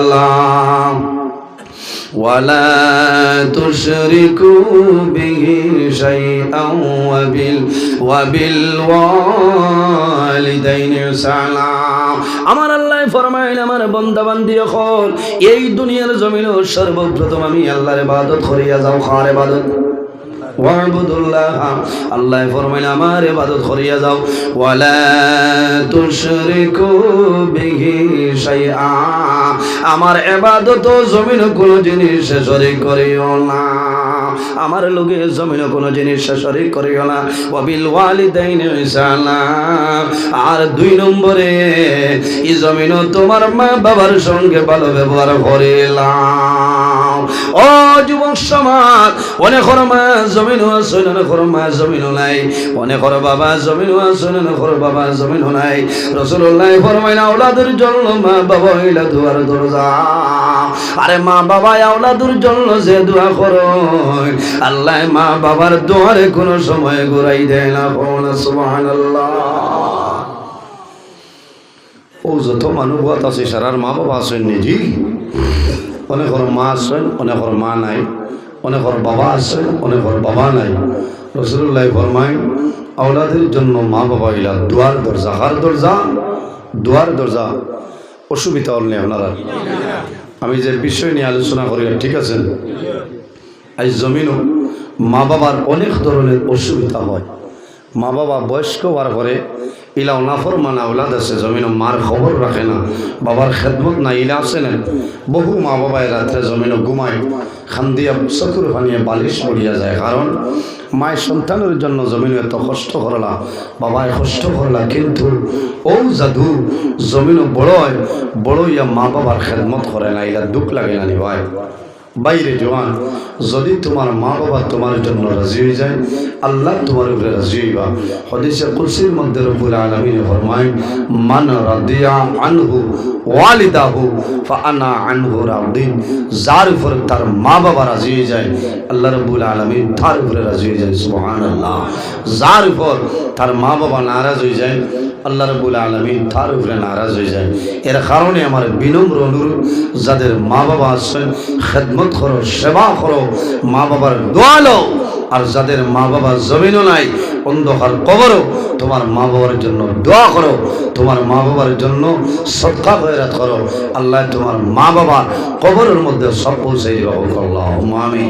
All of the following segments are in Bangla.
সালাম ولا تشركوا به شيئا وبال وبالوالدين সালাম আমার আল্লাহ ফরমাইল আমার বন্দা বান্দি হল এই দুনিয়ার জমিন সর্বপ্রথম আমি আল্লাহর ইবাদত করিয়া যাও খার ইবাদত ওয়াবুদুল্লাহ, আল্লাহ ফরমাইল, আমার ইবাদত করিয়া যাও। ওয়ালা তুশরিকু বিহি শাইআ। আমার ইবাদত জমিন কোনো জিনিস শরীক করিও না। আমার লোকে জমিন কোন জিনিস শরীক করিও না। ওয়াবিল ওয়ালিদাইনি ইহসানা। আর দুই নম্বরে, এই জমিন তোমার মা বাবার সঙ্গে ভালো ব্যবহার করিলাম। ও যুবক সমাজ অনেকর মা জমিন আছে অনেকর মা জমিন নাই। অনেকর বাবা জমিন আছে অনেকর বাবা জমিন নাই। রসুল্লাহ ফরমাইলা আওলাদের জন্য মা বাবা হইলা দুয়ার দরজা। আরে মা বাবা আওলাদের জন্য যে দোয়া করো। আল্লাহ, মা বাবার দোয়ারে কোনো সময় ঘুরাই দেয় না সুবহানাল্লাহ। ও যত মানুষ আছে, সারার মা বাবা আছেন নিজে অনেকর মা আছেন অনেকর মা নাই অনেকর বাবা আছেন অনেকর বাবা নাই। রসুল্লাহ ফরমাই আওলাদের জন্য মা বাবা ইলা দুয়ার দরজা হার দরজা দুয়ার দরজা অসুবিধা হল আপনারা আমি যে বিষয় নিয়ে আলোচনা করি, ঠিক আছে? আজ জমিনও মা বাবার অনেক ধরনের অসুবিধা হয়। মা বাবা বয়স্ক হওয়ার পরে ইলা নাফর মানা ওলাদ আছে, জমিন মার খবর রাখে না, বাবার খেদমত না ইলা আছে না। বহু মা বাবায় রাত্রে জমিন ঘুমায়, খান্দিয়া চকুর ফানিয়ে বালিশ পড়িয়া যায়, কারণ মায়ের সন্তানের জন্য জমিন এত কষ্ট করলা বাবায় কষ্ট করলা, কিন্তু ও জাদু জমিন বড় হয় বড় ইয়া মা বাবার খেদমত করে না, ইলা দুঃখ লাগে না নি ভাই। বাইরে জওয়ান, যদি তোমার মা বাবা তোমার জন্য রাজি হয়ে যায়, আল্লাহ তোমার উপরে রাজি হইবা। হদিসে কুলসির মধ্যে রব্বুল আলামিন ফরমায় মান রাদিয়া আনহু ওয়ালিদাহু ফাআনা আনহু রাদিন। যার উপর তার মা বাবা রাজি হয়ে যায়, আল্লাহ রব্বুল আলামিন তার উপরে রাজি হয়ে যায়, সুবহানাল্লাহ। যার উপর তার মা বাবা নারাজ হয়ে যায় আল্লাহ রবুল আলমিন তার উপরে নারাজ হয়ে যায়। এর কারণে আমার বিনম্র অনুরোধ, যাদের মা বাবা আছেন, খেদমত করো, সেবা করো মা বাবার দোয়ালো আর যাদের মা বাবা জমিনও নাই, অন্ধকার কবরও, তোমার মা বাবার জন্য দোয়া করো, তোমার মা বাবার জন্য সৎকা খয়রাত করো। আল্লাহ তোমার মা বাবা কবরের মধ্যে সব পৌঁছে দিবা। আমি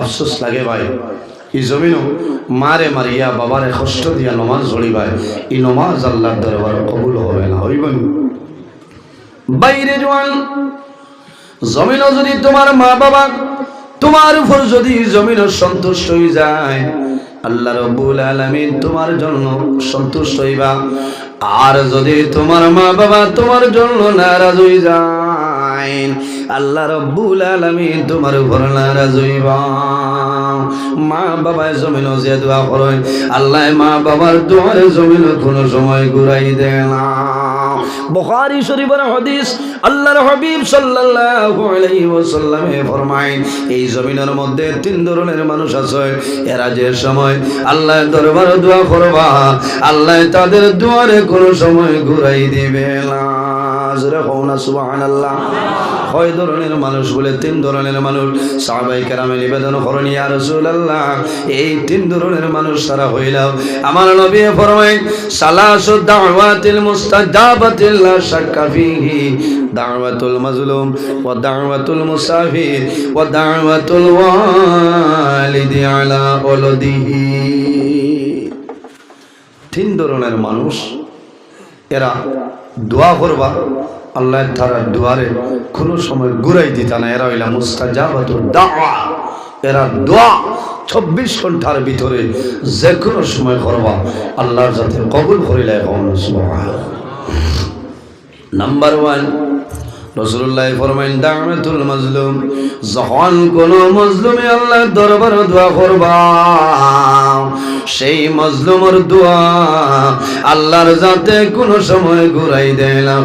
আফসোস লাগে ভাই। এই জমিনও মারে মারিয়া বাবারে কষ্ট দিয়া নমাজ ঝড়িবায় এই নমাজ আল্লাহর দরবার কবুল হবে না হইবেন বাইরে জোয়ান, জমিনও যদি তোমার মা বাবা, তোমার উপর যদি জমিনও সন্তুষ্ট হয়ে যায়, আল্লাহ রব্বুল আলামিন তোমার জন্য সন্তুষ্ট হইবা। আর যদি তোমার মা বাবা তোমার জন্য নারাজ হয়ে যায়, আল্লাহ রব্বুল আলামিন তোমার উপর নারাজ হইবা। মা বাবায় জমিন যে দোয়া করে আল্লাহ মা বাবার দোয়ারে জমিন সময় ঘুরাই না। শরীফের আল্লাহর হাবিব সাল্লাল্লাহু আলাইহি ফরমায়, এই জমিনের মধ্যে তিন ধরনের মানুষ আছে। এরা যে সময় আল্লাহর দরবারে দোয়া করবা, আল্লাহ তাদের দুয়ারে কোনো সময় ঘুরাই দিবে না। জোরে কও না, সুবহানাল্লাহ। কয় ধরনের মানুষ বলে? তিন ধরনের মানুষ। সাহাবাই কেরামে নিবেদন করেন, ইয়া রাসূলুল্লাহ। এই তিন ধরনের মানুষ সারা হইলাম। আমার নবী ফরমায়, সালাসু দাওয়াতিল মুস্তাজাবাতিল, লা শাক্কা ফিহি। দাওয়াতুল মাজলুম ওয়া দাওয়াতুল মুসাফির ওয়া দাওয়াতুল ওয়ালিদি আলা ওয়ালদিহি তিন ধরনের মানুষ এরা দোয়া করবা, আল্লাহ তারা দুয়ারে কোনো সময় ঘুরাই দিতা না। এরা হইলা মুস্তাজাবাতুর দাওয়া। এরা দোয়া চব্বিশ ঘণ্টার ভিতরে যে কোনো সময় করবা, আল্লাহর যাতে কবুল করিলে নাম্বার ওয়ান রসুল্লাহ ফরমাইন দামেতুল মজলুম যখন কোন মজলুমে আল্লাহ দরবার দোয়া করবা সেই মজলুমর দোয়া আল্লাহর যাতে কোনো সময় ঘুরাই দেয় না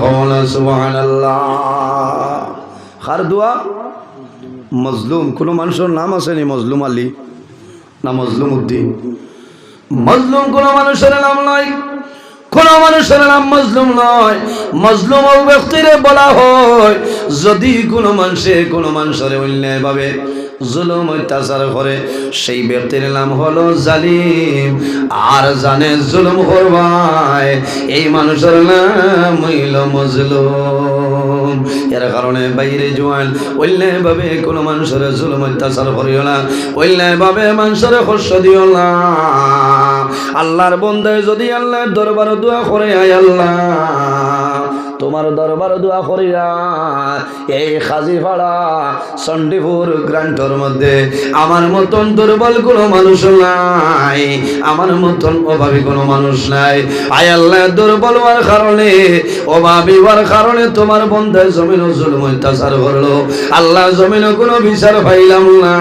সুবহানাল্লাহ। কার দোয়া? মজলুম, কোনো মানুষের নাম আসেনি, মজলুম আলী না মজলুম উদ্দিন? মজলুম কোনো মানুষের নাম নয় কোন মানুষের নাম মজলুম নয়। মজলুম ব্যক্তিরে বলা হয়, যদি কোনো মানুষে কোনো মানুষের অন্যায় ভাবে জুলুম অত্যাচার করে, সেই ব্যক্তির নাম হলো জালিম। আর জানে জুলুম করবাই এই মানুষের নাম হইল মজলুম। এর কারণে বাইরে জোয়ান অন্যায় ভাবে কোনো মানুষের জুলুম অত্যাচার করিও না অন্যায় ভাবে মানুষের কষ্ট দিও না। আল্লাহর বন্ধায় যদি আল্লাহর দরবার দোয়া করে, আয় আল্লাহ। তোমার দরবার দোয়া করিয়া এই খাজিপাড়া চণ্ডীপুর গ্রান্টর মধ্যে আমার মতন দুর্বল কোনো মানুষ নাই। আমার মতন অভাবী কোনো মানুষ নাই। আয় আল্লাহ, দুর্বল হওয়ার কারণে, অভাবী হওয়ার কারণে তোমার বন্ধায় জমিন জুলুম অত্যাচার করল। আল্লাহ জমিন কোনো বিচার পাইলাম না।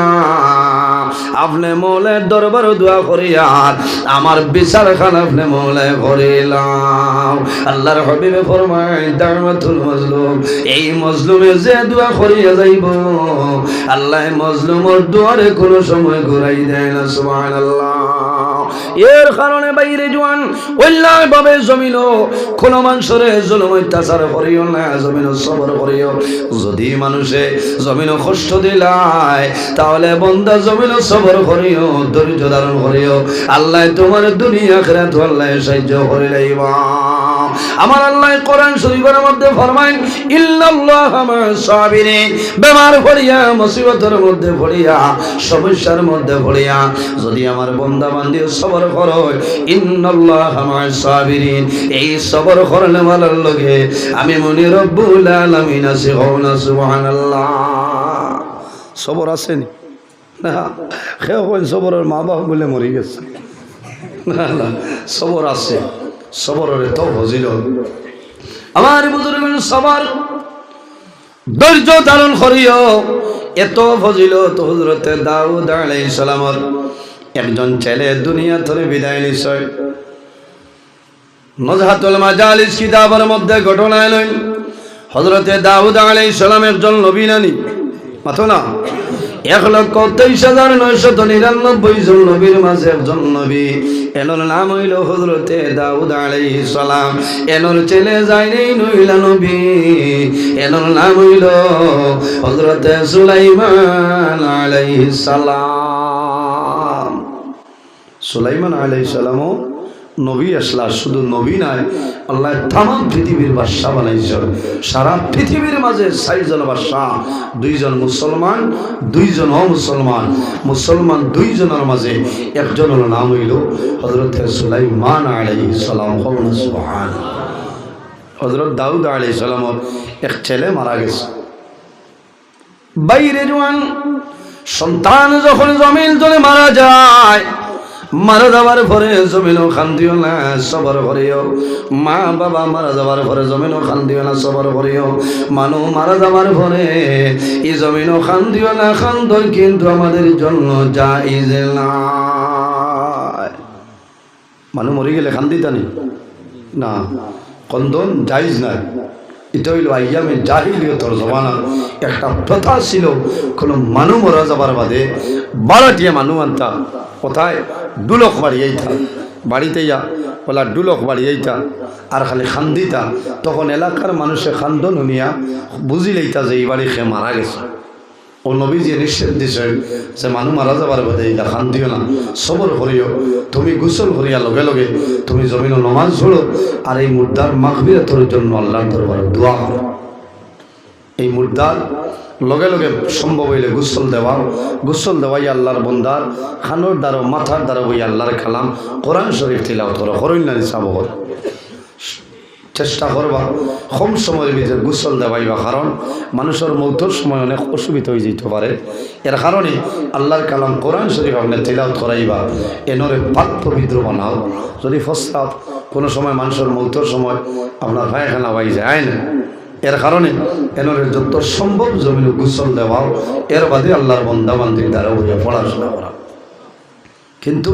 আপনি মৌলের দরবার দোয়া করিয়ার আমার বিচার খান আপনি মৌলে করিলাম আল্লাহর হবিবে ফরমাই দামাতুল মজলুম, এই মজলুমে যে দোয়া করিয়া যাইব, আল্লাহ মজলুমর দুয়ারে কোনো সময় ঘুরাই দেয় না, সুবহানাল্লাহ। এর কারণে বাইরে জোয়ান অন্যায় ভাবে জমিল কোন মানুষরে জলম অত্যাচার করিও না জমিন সবর করিও। যদি মানুষে জমিন কষ্ট দিলায়, তাহলে বন্দা জমিন সবর করিও, ধৈর্য ধারণ করিও। আল্লাহ তোমার দুনিয়া খেরাত আল্লাহ সাহায্য করে লাইবা আমার আল্লাহ কোরআন শরীফের মধ্যে ফরমাইন ইল্লাল্লাহ আমার সাবিরিন বেমার পড়িয়া মুসিবতের মধ্যে পড়িয়া সমস্যার মধ্যে পড়িয়া যদি আমার বন্দা বান্দি সবর করো, ইন্নাল্লাহ আমার সাবিরিন এই সবর করলে মালার লগে আমি মনি রব্বুল আলামিন আছি, হওনা সুবহানাল্লাহ। সবর না? সবরের মা বাপ বলে মরে গেছে। না না। সবর আছে। সবরের তো ফজিল আমার বুজুর্গ সবর, ধৈর্য ধারণ করিও। এত ফজিল তো হজরতে দাউদ আলাইহিস সালামর। একজন ছেলে দুনিয়া ধরে বিদায় নিশ্চয় নজহাতুল মাজালিস কিতাবের মধ্যে ঘটনা এলেন হজরতে দাউদ আলাইহিস সালাম একজন নবী নানি। মাথো না? এক লক্ষ তেইশ হাজার নয়শত নিরানব্বই জন নবীর মাঝে একজন নবী। এনর নাম হইল হজরতে দাউদ আলাইহিস সালাম। এনর ছেলে যায়নি নইলা নবী। এনর নাম হইল হজরতে সুলাইমান আলাইহিস সালাম। সুলাইমান আলাইহিস সালামও নবী আসলা, শুধু নবী নয় আল্লাহ তাম পৃথিবীর বাদশাহ বানাইছে সারা পৃথিবীর মাঝে চারিজন বাদশাহ, দুইজন মুসলমান, দুইজন অমুসলমান। মুসলমান দুইজনের মাঝে একজনের নাম হইল হজরত সুলাইমান আলাই সালাম। সুবহান হজরত দাউদ আলাই সালামর এক ছেলে মারা গেছে। বাইরে জোয়ান, সন্তান যখন জমিন জলে মারা যায় মারা যাবার পরে জমিনও খান দিও না, সবার করিও মা বাবা মারা যাবার পরে জমিনও খান দিও না, সবার করিও মানু মারা যাবার পরে এই জমিনও খান দিও না খান দই কিন্তু আমাদের জন্য যাইজ না মানুষ মরে গেলে খান দিতানি না কন্দন যাইজ নাই। এটা হইল আইয়ামে জাহিলিয়তর জমানার একটা প্রথা ছিল, কোনো মানু মরা যাবার বাদে বারোটিয়া মানু আনতা, কোথায়? ডুলক বাড়িয়েইতা বাড়িতে যা বলা ডুলক বাড়ি এইটা আর খালি খান্দিতা। তখন এলাকার মানুষে খান্দন নিয়া বুঝি লইতা যে এই বাড়ি সে মারা গেছে। ও নবীজি নিষেধ দিছে যে মানুষ মারা যাবার বাদে এইটা খান দিও না। সবর তুমি গোসল করিয়া লগে লগে তুমি জমিন নমাজ ঝোড়ো আর এই মুদ্রার মাখবিরাতর জন্য আল্লাহর দরবারে দোয়া এই মুদ্রার লগে লগে সম্ভব হইলে গুসল দেওয়া। গুসল দেওয়াই আল্লাহর বন্দার। খানোর দ্বারা মাথার দ্বারা বই আল্লাহর খালাম কোরআন শরীফ তিলাও করো। করইন না চাব চেষ্টা করবা। কম সময়ের ভিতরে গুসল দেওয়াইবা, কারণ মানুষের মৌতর সময় অনেক অসুবিধা হয়ে যেতে পারে। এর কারণে আল্লাহর কালাম কোরআন শরীফ আপনি তিলাওত করাইবা এনরে পাক পবিত্র বানাও। যদি ফস্তাব কোনো সময় মানুষের মৌতর সময় আপনার পায়খানা বাই যায়, না? এর কারণে এনরে যত সম্ভব জমিনে গুসল দেওয়াও, এর বাদে আল্লাহর বন্দা বান্দির দ্বারা বইয়া পড়াশোনা করা। কিন্তু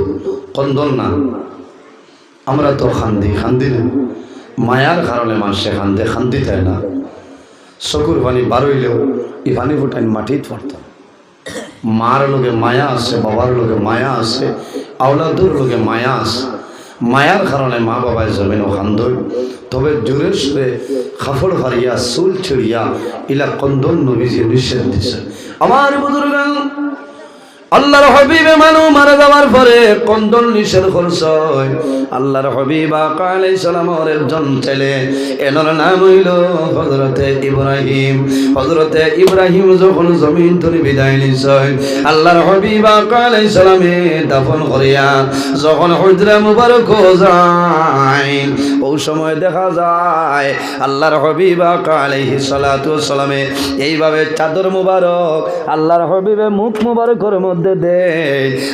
কন্দন না, আমরা তো খান্দি খান্দি না। মায়ার কারণে মানুষে খান্দে খান্দি দেয় না। চকুর পানি বারইলেও এই পানি ফুটাই মাটিত পড়তাম মার লোকে মায়া আছে, বাবার লোকে মায়া আছে, আওলাদুর লোকে মায়া আছে। মায়ার কারণে মা বাবায় জমিন খান্দই তবে জোরে সুরে খাফড় হারিয়া চুল ছিড়িয়া, ইলা কন্দন নবীজি নিষেধ দিছে। আমার বুজুর্গান আল্লাহর হবিবে মানু মারা যাওয়ার পরে কন্দন নিষেধ করছ আল্লাহর হবিব আকা আলাইহিস সালামের একজন ছেলে। এনার নাম হইল হযরতে ইব্রাহিম। হযরতে ইব্রাহিম যখন জমিন থেকে বিদায় নিছেন আল্লাহর হবিব আকা আলাইহিস সালামে দাফন করিয়া যখন হুজরা মুবারক যায়, ওই সময় দেখা যায় আল্লাহর হবিব আকা আলাইহিস সালাতু সালামে এইভাবে চাদর মুবারক, আল্লাহর হবিবে মুখ মুবারকের মধ্যে দে।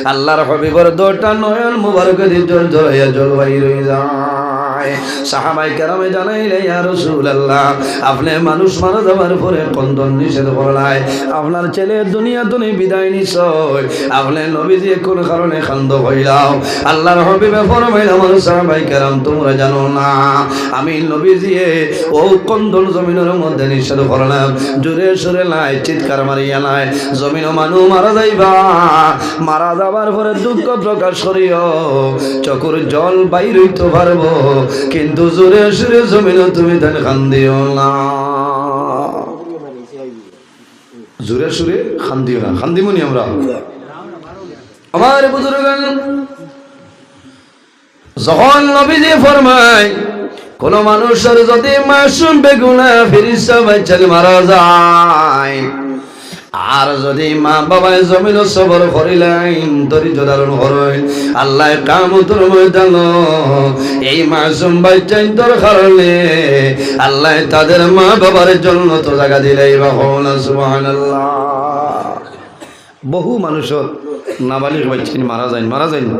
আল্লাহর হবিবর দোটা নয়ন মুবারকের জল জয় জলবাই রয়ে যায় সাহাবাই কেরামে জানাইলে, ইয়া রাসূলুল্লাহ, আপনি মানুষ মারা যাওয়ার পরে কন্দন নিষেধ করলাই আপনার ছেলে দুনিয়া দুনি বিদায় নিছয় আপনি নবীজি কোন কারণে খান্দ হইলাও? আল্লাহর হবিবে তোমরা জানো না, আমি নবীজি ও কন্দন জমিনের মধ্যে নিষেধ করলাম। জোরে সুরে লাই, চিৎকার মারিয়া নাই জমিন মানু মারা যাইবা। মারা যাবার পরে দুঃখ প্রকাশ করিও, চকুর জল বাইর হইতে পারব। কিন্তু জোরে সুরে জমিন তুমি তার খান দিও না। জোরে সুরে খান দিও না। খান দিমনি আমরা। আমার বুজুর্গান যখন নবীজি ফরমায়, কোন মানুষের যদি মাসুম বেগুনা ফিরিস্তা বাচ্চাল মারা যায় আর যদি মা বাবায় জমিন সবর করিলেন ধৈর্য ধারণ করেন আল্লাহ কামতর ময়দান। এই মাসুম বাচ্চাই তোর কারণে আল্লাহ তাদের মা বাবার জন্য তো জায়গা দিলে সুবহানাল্লাহ। বহু মানুষের নাবালিক বাচ্চাই মারা যায় মারা যায় না।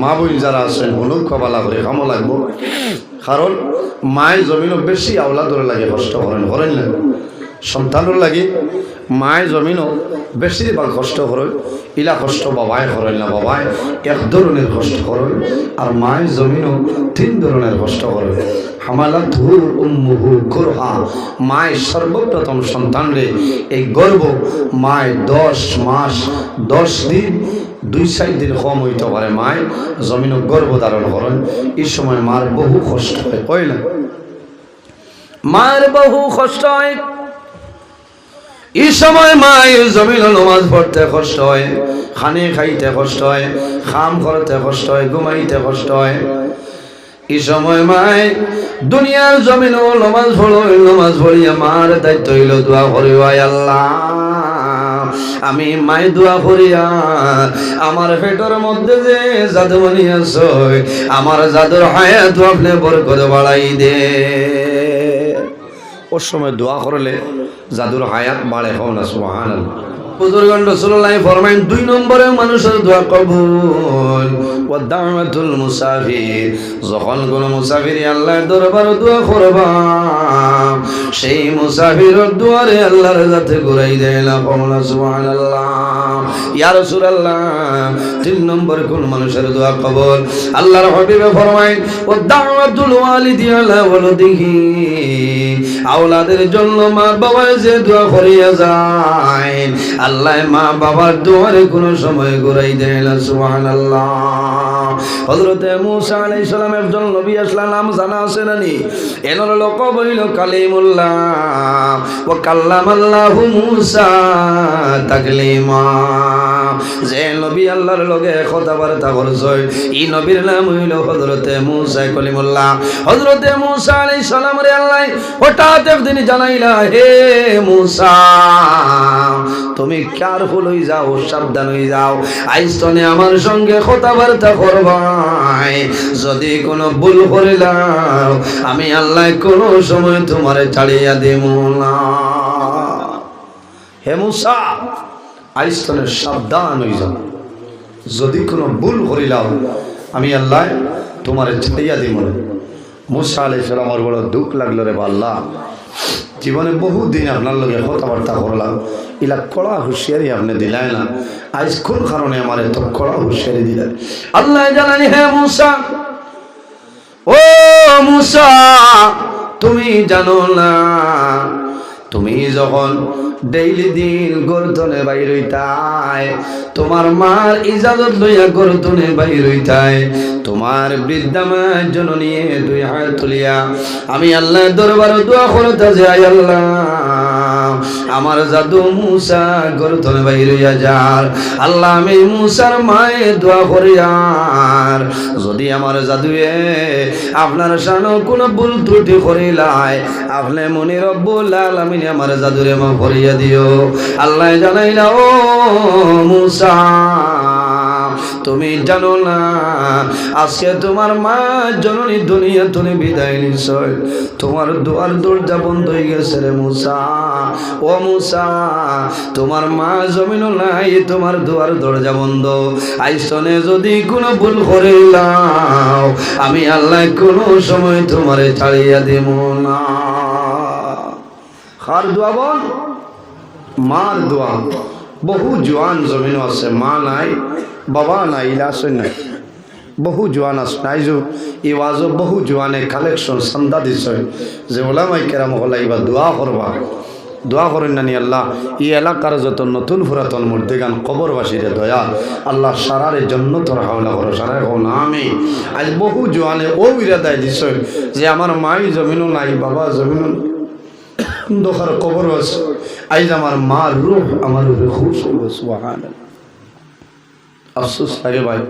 মা বই যারা আছেন হলুদ কবালা করে কামো লাগবো কারণ মায় জমিনও বেশি আওলা ধরে লাগে, কষ্ট করেন করেন না। সন্তানের লাগে মায় জমিনও বেশি বার কষ্ট করেন ইলা কষ্ট বাবায় করেন না বাবায় এক ধরনের কষ্ট করেন আর মায় জমিনও তিন ধরনের কষ্ট করেন হামালা ধুর উম্মুহু গুরহা মায় সর্বপ্রথম সন্তানরে এই গর্ব মায় দশ মাস, দশ দিন, দুই চার দিন কম হইতে পারে মায় জমিন গর্ভ ধারণ করেন এই সময় মার বহু কষ্ট হয় কই না? মার বহু কষ্ট হয়। এই সময় মায়ের জমিন নমাজ পড়তে কষ্ট হয়, খানে খাইতে কষ্ট হয়, খাম করতে কষ্ট হয়, ঘুমাইতে কষ্ট হয়। এই সময় মায় দুনিয়ার জমিন নমাজ পড়ো, নমাজ পড়িয়া মার দায়িত্ব হইল দোয়া করিও আল্লাহ। আমি মাই দোয়া করিয়া আমার পেটের মধ্যে যে জাদুমণি আছে, আমার জাদুর হায়াত আপনি বরকত বাড়াই দে। ওর সময় দোয়া করলে জাদুর হায়াত বাড়ে হও না সুহান বুজুর্গান রসুল্লাহ ফরমাইন, দুই নম্বরে মানুষের দোয়া কবুল। ও দাওয়াতুল মুসাফির, যখন কোন মুসাফির আল্লাহর দরবার দোয়া করবা সেই মুসাফিরের দুয়ারে আল্লাহর যাতে ঘুরাই দেয় না কমলা সুবহানাল্লাহ ইয়া রাসূলুল্লাহ, তিন নম্বর কোন মানুষের দোয়া কবুল? আল্লাহর হাবিবে ফরমাইন ও দাওয়াতুল ওয়ালিদি আলা ওয়ালিদিহি আওলাদের জন্য মা বাবা যে দোয়া করিয়া যায় আল্লাহ মা বাবার দুয়ারে কোনো সময় ঘুরাই দেয় না সুহান আল্লাহ হজরতে মুসা আলাই সালাম একজন নবী আসলাম, নাম জানা আছে নানি এনার লোক বলিল, কালিমুল্লাহ। ও কাল্লাম আল্লাহ মুসা তাকলিমা। যে নবী আল্লাহর লগে কথাবার্তা করছয় ই নবীর নাম হইল হযরতে মূসা কলিমুল্লাহ। হযরতে মূসা আলাইহিস সালাম রে আল্লাহ, হঠাৎ একদিন জানাইলা, হে মূসা, তুমি কেয়ারফুল হয়ে যাও, সাবধান হয়ে যাও। আইস্তনে আমার সঙ্গে কথাবার্তা করবাই। যদি কোনো ভুল করিলাম আমি আল্লাহ কোনো সময় তোমারে ছাড়িয়া দেব না। হে মুসা আইস্তনে সাবধান হয়ে যাও। যদি কোনো ভুল করিলাম আমি আল্লাহ তোমারে ছাড়িয়া দিব মুসা আলাই আমার বড় দুঃখ লাগল রে আল্লাহ জীবনে বহু দিন আপনার লগে কথাবার্তা করলাম। ইলা কড়া হুঁশিয়ারি আপনি দিলাই না। আজ কোন কারণে আমার এত কড়া হুঁশিয়ারি দিলেন? আল্লাহ জানানি হ্যাঁ মুসা। ও মুসা, তুমি জানো না তুমি যখন ডেইলি দিন গর্দনে বাইর হইতায়, তোমার মার ইজাজত লইয়া গর্দনে বাইর হইতায়, তোমার বৃদ্ধা মার জন্য নিয়ে দুই হাত তুলিয়া আমি আল্লাহ দরবার দোয়া করতে যাই আল্লাহ। আমার জাদু মুসা গরতন বাইরিয়া যার। আল্লাহ আমি মুসার মায়ে দোয়া করিয়ার যদি আমার জাদুয়ে আপনার সানো কোনো ভুল ত্রুটি করিলায় আপনি মনে রব্বুল আলামিন আমার জাদুরে মা করিয়া দিও। আল্লাহ জানাইলা, ও মুসা তুমি জানো না। আজকে তোমার মা জননী দুনিয়া তুমি বিদায় নিশ্চয়। তোমার দুয়ার দরজা বন্ধ হয়ে গেছে রে মুসা। ও মুসা, তোমার মা জমিন নাই, তোমার দুয়ার দরজা বন্ধ। আইসনে যদি কোনো ভুল করিলাম আমি আল্লাহ কোনো সময় তোমারে ছাড়িয়া দেব না। খার দোয়া বল? মার দোয়া। বহু জোয়ান জমিন আছে, মা নাই। বাবা নাই ইলাসন বহু জোয়ান আছে নাই যে এই ওয়াজও বহু জোয়ানে কালেকশন চান্দা দিছে। যে ওলামাই কেরাম হলাই বা দোয়া করবা। দোয়া করেন নানি আল্লাহ, এই এলাকার যত নতুন পুরাতন মূর্তিগান, কবরবাসীরে দয়া। আল্লাহ সারারে জন্য তোর হাওলা করো, সারারে হো না আমি আজ বহু জোয়ানে ও ইরাদায় দিছ যে আমার মাই জমিনও নাই, বাবা জমিনও। দোকার কবর আছে। আইজ আমার মার রূহ, আমার রূহে খুশ হইবে আফসোস লাগে ভাই।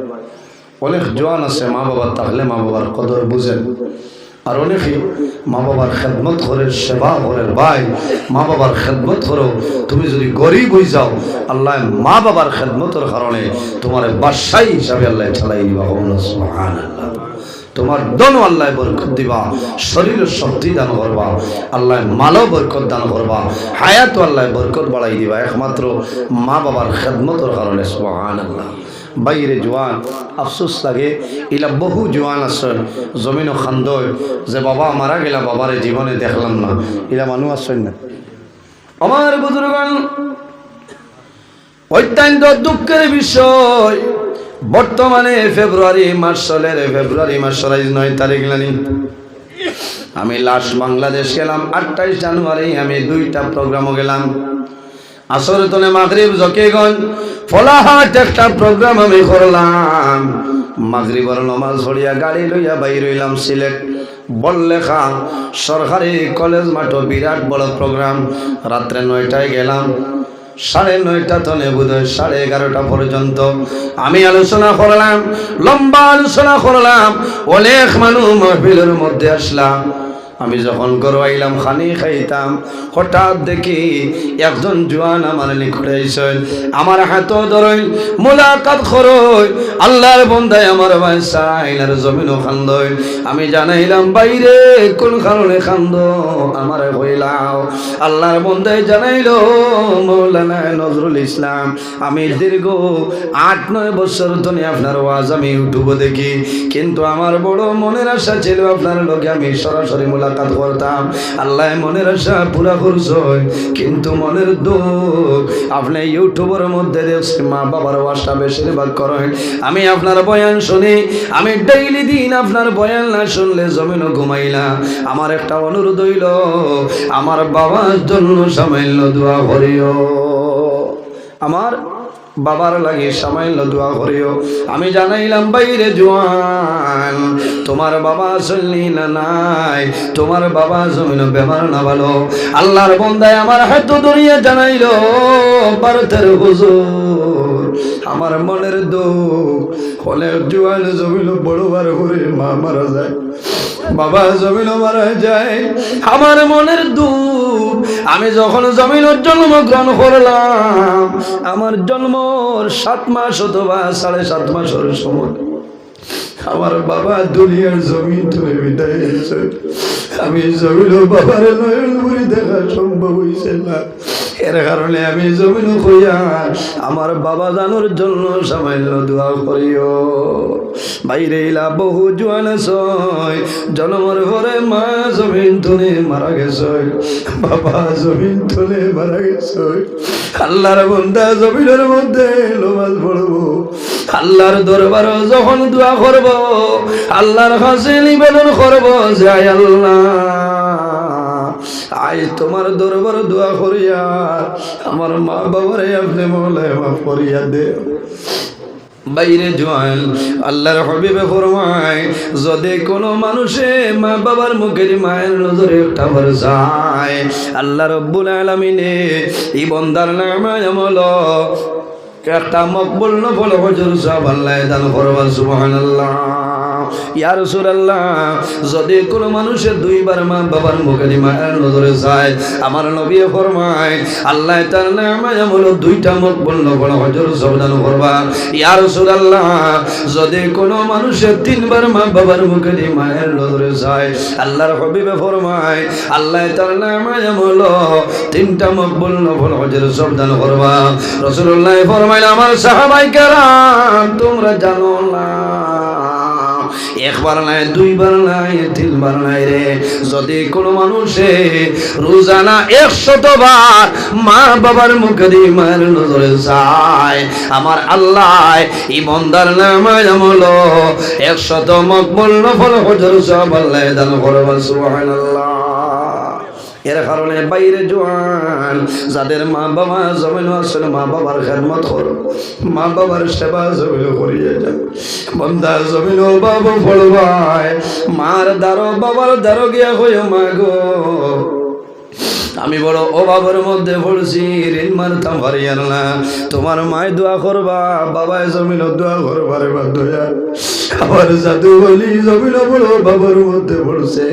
অনেক জোয়ান আছে মা বাবা তাহলে মা বাবার কদর বুঝেন। আর অনেকে মা বাবার খেদমত করে, সেবা করে, ভাই মা বাবার খেদমত করো। তুমি যদি গরিব হয়ে যাও, আল্লাহ মা বাবার খেদমতের কারণে তোমার বাসাই হিসাবে আল্লাহ দিবা। সুবহানাল্লাহ। তোমার দনও আল্লাহ বরকত দিবা, শরীরের শক্তি দান করবা, আল্লাহ মালও বরকত দান করবা হায়াত আল্লাহ বরকত বাড়াই দিবা। একমাত্র মা বাবার খেদমতের কারণে সুবহান আল্লাহ বাইরে জোয়ান, আফসোস লাগে। এলা বহু জোয়ান আছে জমিন খান্দয় যে বাবা, মারা গেলা, বাবারে জীবনে দেখলাম না। এলা মানুষ আসছেন না? আমার বুজুর্গান অত্যন্ত দুঃখের বিষয়, বর্তমানে ফেব্রুয়ারি মাস চলের, ফেব্রুয়ারি মাস নয় তারিখ লানি আমি লাস্ট বাংলাদেশ গেলাম, আঠাইশ জানুয়ারি আমি দুইটা প্রোগ্রামও গেলাম। আসর তনে মাগরিব জকিগঞ্জ ফলাহাট একটা প্রোগ্রাম আমি করলাম। মাগরিবর নমাজ হরিয়া গাড়ি লইয়া বাইর হইলাম সিলেট। বললেখা, সরকারি কলেজ মাঠ বিরাট বড় প্রোগ্রাম রাত্রে নয়টায় গেলাম। সাড়ে নয়টা তনে বোধ সাড়ে এগারোটা পর্যন্ত আমি আলোচনা করলাম, লম্বা আলোচনা করলাম। অনেক মানুষ মহফিলের মধ্যে আসলাম। আমি যখন গরু আইলাম, খানি খাইতাম। হঠাৎ দেখি একজন জোয়ান আমার নিকটে আইসেন। আমার হাত ধরইল মোলাকাত খরই আল্লাহর বন্দায় আমার ভাই জমিনও খান্দই আমি জানাইলাম, বাইরে কোন কারণে খান্দ? আমার হইলাও আল্লাহর বন্দায় জানাইল, মৌলানা নজরুল ইসলাম, আমি দীর্ঘ আট, নয় বছর ধরে আপনার ওয়াজ আমি ইউটিউবে দেখি। কিন্তু আমার বড় মনের আশা ছিল আপনার লোকে আমি সরাসরি মোলাকাত করতাম। আল্লাহ মনের আশা পুরা করছ কিন্তু মনের দুঃখ। আপনি ইউটিউবের মধ্যে দেখছি মা বাবার ওয়াজটা বেশিরভাগ করেন। আমি আপনার বয়ান শুনি, আমি ডেইলি দিন আপনার বয়ান না শুনলে জমিনও ঘুমাইলা আমার একটা অনুরোধ হইল, আমার বাবার জন্য সামান্য দোয়া করিও। আমার বাবার লাগে সামান্য দোয়া করিও। আমি জানাইলাম, বাইরে জোয়ান, তোমার বাবা চললি না নাই, তোমার বাবা জমিন বেমার না ভালো। আল্লাহর বন্দায় আমার হাত ধরিয়ে জানাইলো ভারতের হুজুর, আমার মনের দুঃখ, হলে জোয়ান জমিল বড় করে মা মারা যায়, বাবা জমিন মারা যায়। আমার মনের দুঃখ আমি যখন জমিনের জন্মগ্রহণ করলাম, আমার জন্ম সাত মাস অথবা সাড়ে সাত মাসের সময় আমার বাবা দুনিয়ার জমিন তুমি বিদায় আমি জমিন বাবার দেখা সম্ভব হয়েছে না। এর কারণে আমি জমিন হইয়া আমার বাবা জানোর জন্য সামান্য দোয়া করিও। বাইরে ইলা বহু জোয়ান ছয়, জন্মর ঘরে মা জমিন তুলে মারা গেছে বাবা জমিন তুলে মারা গেছে আল্লাহর বন্ধা জমিনের মধ্যে লোমাজ পড়ব, আল্লাহর দরবার যখন দোয়া করব, আল্লাহর কাছে নিবেদন করব যাই আল্লাহ। আজ তোমার দরবার দোয়া করিয়া আমার মা বাবারে আপনি মৌলায় মাফ করিয়া দে বাইরে জোয়ান, আল্লাহর হবিবে ফরমায়, যদি কোনো মানুষে মা বাবার মুখের মায়ের নজরে ভর যায়, আল্লাহ রব্বুল আলমিনে এই বন্দার নামায় আমল, একটা মকবুল নফল হজর সব আল্লাহ দান করবার সুবহানাল্লাহ। ইয়া রাসূলুল্লাহ, যদি কোনো মানুষের দুইবার মা বাবার মুখে মায়ের নজরে যায়, আমার নবী ফরমায়, আল্লাহ তার নামে আমল দুইটা মকবুল নফল হজর সব দান করবা। ইয়া রাসূলুল্লাহ, যদি কোনো মানুষের তিনবার মা বাবার মুখে মায়ের নজরে যায়, আল্লাহর হবিবে ফরমায়, আল্লাহ তার নামে আমল তিনটা মকবুল নফল হজর সব দান করবা। রাসূলুল্লাহ ফরমাইল, আমার সাহাবাই কেরাম, তোমরা জানো না। একবার নাই দুইবার নাই তিনবার নাই রে। যদি কোনো মানুষে রোজানা একশত বার মা বাবার মুখে দিয়ে মায়ের নজরে যায়, আমার আল্লাহ ইমনদার নামায় আমল, একশত মকবল নফল হজর সব আল্লাহ দান করবা সুবহানাল্লাহ। এর কারণে বাইরে জোয়ান, যাদের মা বাবা জমিন আছেন মা বাবার খেদমত করো, মা বাবার সেবা জমিন করিয়ে যাও। বন্ধা জমিন বাবু ফলবায় মার দারো বাবার দারো গিয়া হয়ে মা গো। আমি বড় অভাবের মধ্যে পড়ছি, ঋণ মারতাম পারিয়ার না তোমার মায় দোয়া করবা, বাবায় জমিন দোয়া করবারে বাধ্য আমার জাদু বলি জমিন বড় বাবার মধ্যে পড়ছে।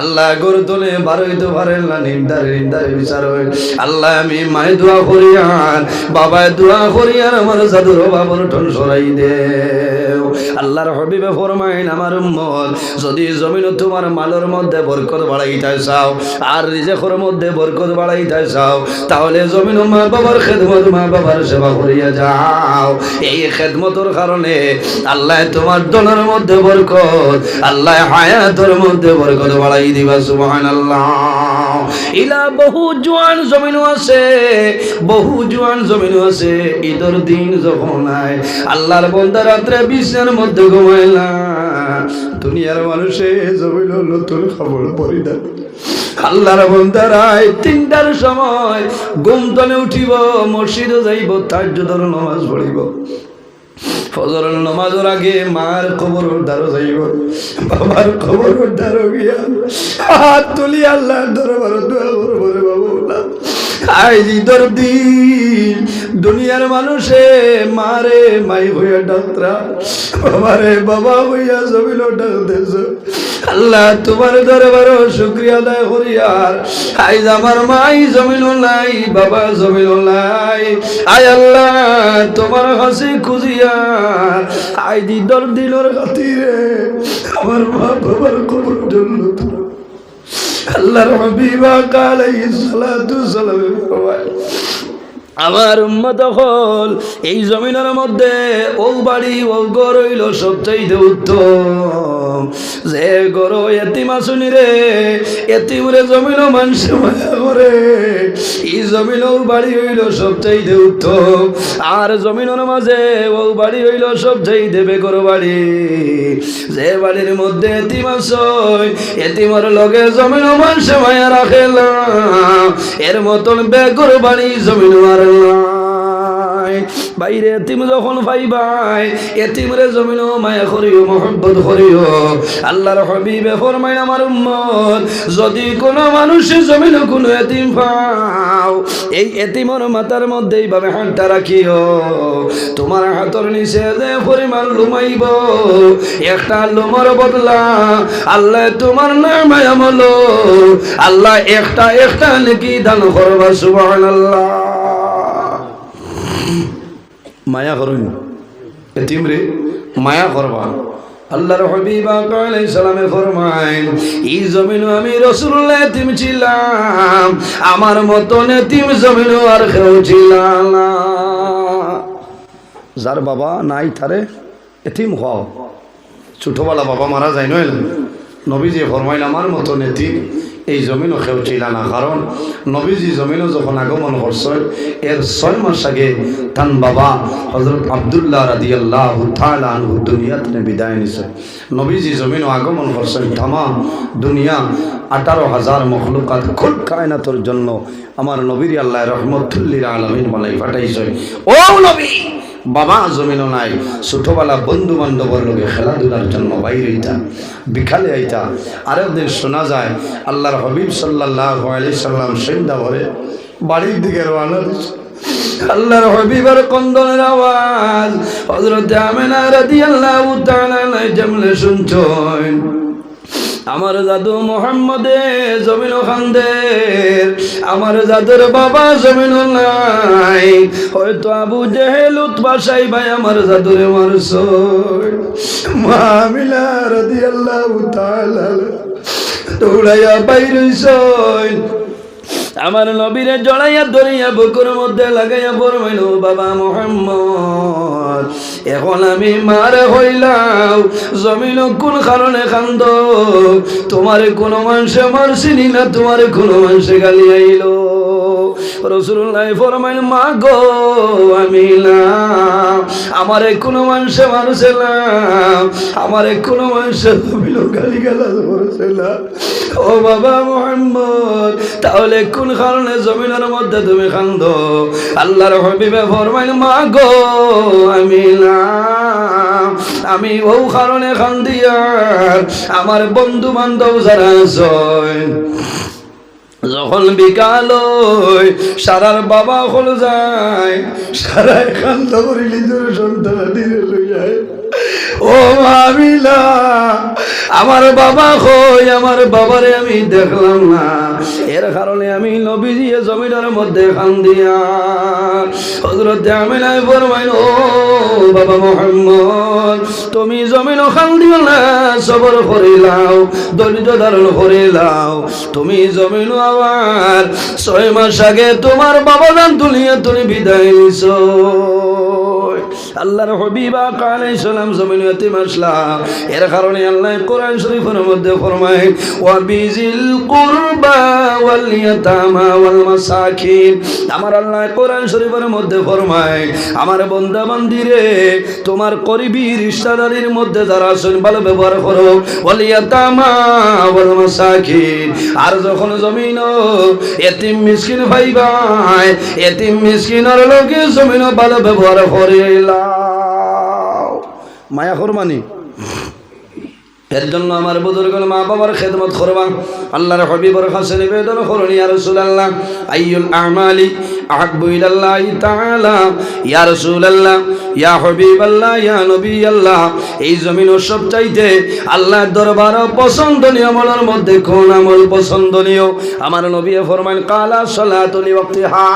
আল্লাহ গর তোলে বারোইতে পারেন না নিন্দার নিন্দার বিচার হয়। আল্লাহ আমি মায় দোয়া করিয়ান বাবায় দোয়া করিয়ান আমার জাদুর অভাবর টন সরাই দেও। আল্লাহর হবিবে ফরমাইন, আমার উম্মত, যদি জমিন তোমার মালের মধ্যে বরকত বাড়াইতে চাও, আর রিজেকর মধ্যে বরকত বাড়াইতে চাও, তাহলে জমিন মা বাবার খেদমত মা বাবার সেবা করিয়া যাও। এই খেদমতর কারণে আল্লাহ তোমার দলের মধ্যে বরকত, আল্লাহ হায়াতর মধ্যে বরকত বাড়াই দিবা সুবহান আল্লাহ ইলা বহু জোয়ান জমিন আছে, বহু জোয়ান জমিন আছে, ঈদের দিন যখন আয়, আল্লাহর বন্দা রাত্রে বিছানার মধ্যে ঘুমাইলা দুনিয়ার মানুষে জমিন নতুন খবর পরিধান আল্লাহর বন্ধারায় তিনটার সময় ঘুম তলে উঠিব, মসজিদে যাইব তার যদর নমাজ পড়িব। ফজরের নমাজের আগে মার খবর দ্বারো যাইব বাবার খবর দ্বারো গিয়া হাত তুলি আল্লাহর দরবার দোয়া করব বাবা আজ ঈদর দিন দুনিয়ার মানুষে মারে মাই হইয়া ডাক্তার বাবারে বাবা হইয়া জমিল ডাকতেছ আল্লাহ তোমার দরবার শুক্রিয়া আদায় করিয়ার আইজ আমার মাই জমিল নাই, বাবা জমিল নাই। আয় আল্লাহ তোমার হাসি খুঁজিয়ার আই দিদর দিলর খাতিরে আমার মা বাবার খবর জন্য আল্লাহর হাবিবা আলাইহিস সালাতু সালাম। আমার উম্মত হল। এই জমিনের মধ্যে ও বাড়ি ও গর হইল সবচাইতে উত্তম। যে গর এতিম আসুনি রে এতিম রে জমিনও মানুষ মায়া করে। এই জমিন ও বাড়ি হইল সবচাইতে উত্তম। আর জমিনের মাঝে ও বাড়ি হইল সবচাইতে বেগর বাড়ি। যে বাড়ির মধ্যে এতিম আসয় এতিমর লগে জমিন মানুষ মায়া রাখে এর মতন বেগর বাড়ি জমিন আর নাই বাইরে এতিম যখন পাইবাই এতিমরে জমিন মায়া করিও, মহব্বত করিও। আল্লাহর হবিবে ফরমাই আমার উম্মত, যদি কোনো মানুষে জমিন কোনো এতিম পাও, এই এতিমর মাথার মধ্যে এইভাবে হাতটা রাখিও। তোমার হাতর নিচে যে পরিমাণ লুমাইব, একটা লুমর বদলা আল্লাহ তোমার নাম আমল। আল্লাহ একটা একটা নাকি দান করবা, সুবহানাল্লাহ। মায়া করুন। এতিম রে, মায়া করবা। আল্লাহর হবিবা আলাইহিস সালামে ফরমাইন এই জমিন আমি রাসূলুল্লাহ এতিম ছিলাম। আমার মতন এতিম জমিন আর কেউ ছিল না। যার বাবা নাই তারে এতিম হও। ছোটবেলা বাবা মারা যায় নয় নবী যে ফরমাইল, আমার মতন এতিম এই জমিনও কেউ না কারণ নবীজি জমিনও যখন আগমন করছে, এর ছয় মাস আগে তান বাবা হজরত আবদুল্লাহ রাদি আল্লাহ আনহু দুনিয়াতে বিদায় নিছে। নবীজি জমিনও আগমন করছেন তামাম দুনিয়া আঠারো হাজার মখলুকাত খুব কায়নাতর জন্য আমার নবীর আল্লাহ রহমতুল্লির আলমিন বানাই পাঠাইছে। ও নবী! বাবা জমিনও নাই, ছোটবেলা বন্ধু বান্ধবর লোকে খেলাধুলার জন্য বাইরে আইতা বিকালে আইতা আরও দিন শোনা যায়, আল্লাহর হবিব সাল্লাহ আলি সাল্লাম সন্ধ্যা ভরে বাড়ির দিকে দিছে। আল্লাহর হবিবের কন্দনের আওয়াজ হজরত আমেনা রাদিয়াল্লাহু তাআলা জামলে শুনছেন আমার জাদু মোহাম্মদে জমিন খানদের, আমার জাদুর বাবা জমিন নাই। হয়তো আবু জেহেল উৎবাসাই ভাই আমার জাদুরে মারছ মামিলা রাদি আল্লাহ দৌড়াইয়া বাইরইছ আমার নবীরে জড়াইয়া ধরিয়া বুকুর মধ্যে লাগাইয়া বরমাইল বাবা মোহাম্মদ, এখন আমি মার হইলাম। জমিন কোন কারণে কান্দ? তোমার কোনো মানুষে মারছিনি না, তোমার কোনো মানুষে গালি আইলো। রসুল্লাহ ফরমাইন মা গো আমি না আমারে কোনো মানুষে মানুষেলাম আমারে কোনো মানুষে জমিল গালি গালা করেছিলাম ও বাবা মোহাম্মদ, তাহলে কোন কারণে জমিনের মধ্যে তুমি কান্দ? আল্লাহর হবিবে ফরমাইন মা গো আমি না আমি ও কারণে কান্দিয়ার। আমার বন্ধু বান্ধব যারা আছে যখন বিকাল সারার বাবা হল যায় সারায় খান্দা করিলি সন্তান দিলে লই যায় ও মামিলা, আমার বাবা কই? আমার বাবারে আমি দেখলাম না। এর কারণে আমি নবীজি এ জমিনের মধ্যে খান দিয়া হজরত ফরমাইন ও বাবা মোহাম্মদ, তুমি জমিন খান দিও না, সবর করিলাও দরিদ্র ধারণ করিলাও তুমি জমিন আবার ছয় মাস আগে তোমার বাবা নাম তুলিয়া তুমি বিদায় নিছো। আল্লাহর হবিবা কালাই সালাম জমিন ইয়াতিম আসলাম এর কারণে আল্লাহ কোরআন শরীফের মধ্যে ফরমায়, ওয়া বিজিল কুরবা ওয়াল ইয়াতামা ওয়াল মাসাকিন। আমার আল্লাহ কোরআন শরীফের মধ্যে ফরমায়, আমার বন্দা বান্দিরে তোমার করিবি রিশতাদারির মধ্যে যারা আছেন, ভালো ব্যবহার করো। ওয়াল ইয়াতামা ওয়াল মাসাকিন। আর যখন জমিন এতিম মিসকিন ভাই ভাই, এতিম মিসকিনের লগে জমিন ভালো ব্যবহার করিলাম মায়া কোরবানি এর জন্য আমার বুজুর্গ মা বাবার খেদমত করবা। আল্লাহর হবিবর হাসেন নিবেদন করুন, ইয়া রাসূলুল্লাহ, আইয়ুল আমালি আহাব্বু ইলাল্লাহি তাআলা, ইয়া রাসূলুল্লাহ, ইয়া হাবিবাল্লাহ, ইয়া নবী আল্লাহ এই জমিন ও সব চাইতে আল্লাহর দরবার পছন্দনীয়, আমলের মধ্যে কোন আমল পছন্দনীয়? আমার নবী ফরমান কালা সালাতুল ওয়াক্তিহা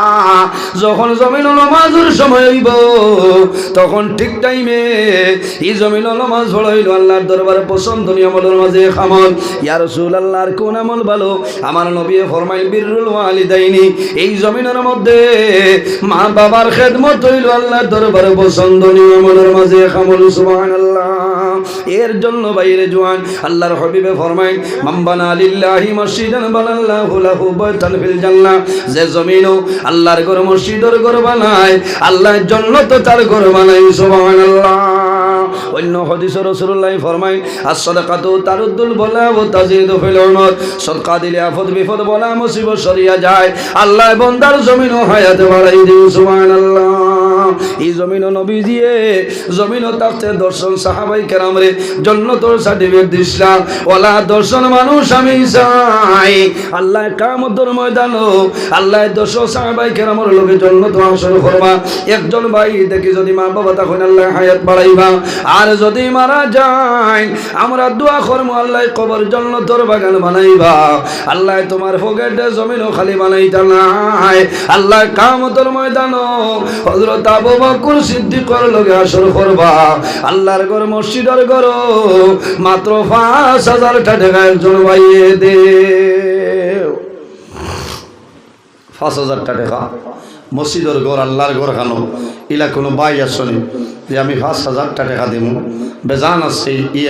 যখন জমিন নামাজের সময় হইব, তখন ঠিক টাইমে এই জমিন নামাজ পড়াইল আল্লাহর দরবারে পছন্দনীয় আমলের মাঝে আমল ইয়া রাসূলুল্লাহর কোন আমল ভালো? আমার নবী ফরমাইল বিররুল ওয়ালিদাইনি। এই জমিনের মধ্যে মা বাবার খেদমত হইল আল্লাহ দরবারে পছন্দনীয় আমলের মাঝে খামল সুবাহ এর জন্য বাইরে জোয়ান, আল্লাহর হবিবে ফরমাইন মাম্বানা লিল্লাহি মসজিদান বানাল্লাহু লাহু বাইতান ফিল জান্নাহ। যে জমিনও আল্লাহর ঘর মসজিদের ঘর বানায়, আল্লাহর জন্য তো তার ঘর বানায়, সুবহানাল্লাহ। অন্য হদিস রসুল্লাহ ফরমাই আর সদকাতু তারুদ্দুল বলা ও তাজিদ ফিল সদকা দিলে আফদ বিপদ বলা মুসিবত সরিয়া যায়। আল্লাহ বন্দার জমিন হায়াত বাড়াই দিও সুবহানাল্লাহ। এই জমিন নবী দিয়ে জমিন ও তাতে দর্শন সাহাবাই কেরাম রে। জন্নতর সার্টিফিকেট দিছিলাম ওলা দর্শন মানুষ আমি চাই। আল্লাহ কামতর ময়দান আল্লাহ দর্শন সাহাবাই কেরামর লোকে জন্নত হাসল করবা। একজন ভাই দেখি যদি মা বাবা তখন আল্লাহ হায়াত বাড়াইবা। আর যদি মারা যায়, আমরা দোয়া করব আল্লাহ কবর জন্য তোর বাগান বানাইবা। আল্লাহ তোমার ফোকেটে জমিনও খালি বানাইতা নাই। আল্লাহ কামতর ময়দান হজরত আবু বকর সিদ্দিকর লগে আসর করবা। আল্লাহর ঘর ঘর, মাত্র পাঁচ হাজার টাকা একজন বাইয়ে দে। পাঁচ হাজার টাকা মসজিদের ঘর, আল্লাহর ঘর খানো। ইলা কোনো বাই আসনি। যে আমি পাঁচ হাজার টাকা দিব বেজান আছে ই